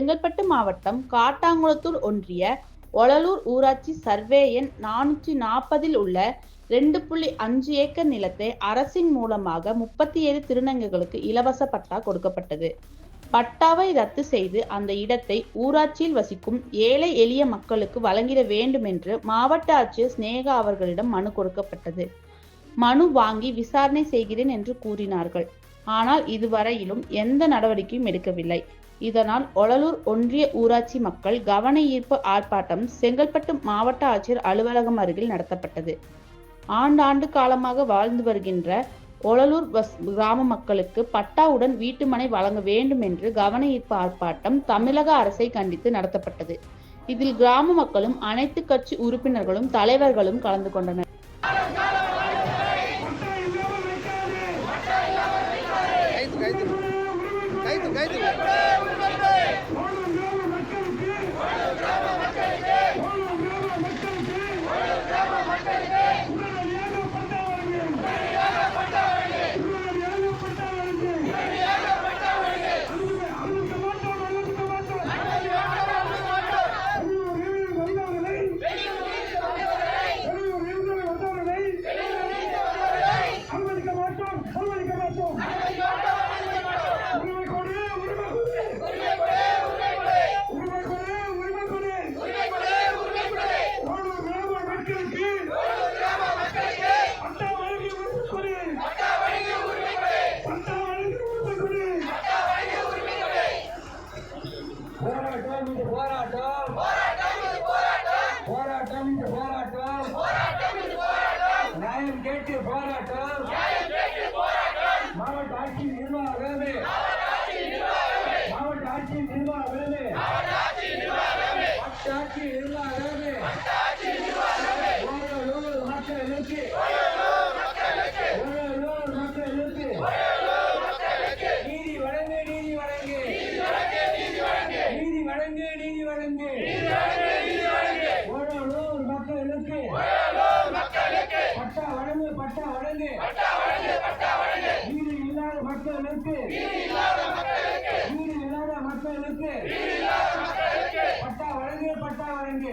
செங்கல்பட்டு மாவட்டம் காட்டாங்குளத்தூர் ஒன்றிய ஒளலூர் ஊராட்சி சர்வே எண் நானூற்றி நாற்பதில் உள்ள ரெண்டு புள்ளி அஞ்சு ஏக்கர் நிலத்தை அரசின் மூலமாக முப்பத்தி ஏழு திருநங்கைகளுக்கு இலவச பட்டா கொடுக்கப்பட்டது. பட்டாவை ரத்து செய்து அந்த இடத்தை ஊராட்சியில் வசிக்கும் ஏழை எளிய மக்களுக்கு வழங்கிட வேண்டும் என்று மாவட்ட ஆட்சியர் சினேகா அவர்களிடம் மனு கொடுக்கப்பட்டது. மனு வாங்கி விசாரணை செய்கிறேன் என்று கூறினார்கள். ஆனால் இதுவரையிலும் எந்த நடவடிக்கையும் எடுக்கவில்லை. இதனால் ஒலலூர் ஒன்றிய ஊராட்சி மக்கள் கவன ஈர்ப்பு ஆர்ப்பாட்டம் செங்கல்பட்டு மாவட்ட ஆட்சியர் அலுவலகம் அருகில் நடத்தப்பட்டது. ஆண்டாண்டு காலமாக வாழ்ந்து வருகின்ற ஒலலூர் பஸ் கிராம மக்களுக்கு பட்டாவுடன் வீட்டுமனை வழங்க வேண்டும் என்று கவன ஈர்ப்பு ஆர்ப்பாட்டம் தமிழக அரசை கண்டித்து நடத்தப்பட்டது. இதில் கிராம மக்களும் அனைத்து கட்சி உறுப்பினர்களும் தலைவர்களும் கலந்து கொண்டனர். கைத்து கைத்து கைத்து கைத்து நியாயம் கேட்டு போராட்டம். மாவட்ட ஆட்சி நிர்வாகமே. மாவட்ட ஆட்சி நிர்வாகமே. பட்டாட்சி நிர்வாகமே ஓரளவு மக்களுக்கு ஓரளவு மக்களுக்கு நீதி வழங்கு நீதி வழங்கு நீதி வழங்கு நீதி வழங்கு ஓரளவு மக்களுக்கு பட்டா வழங்கு. பட்டா வழங்கு வீடு இல்லாத மக்களுக்கு. வீடு இல்லாத மக்களுக்கு. பட்டா வழங்கு பட்டா வழங்கு.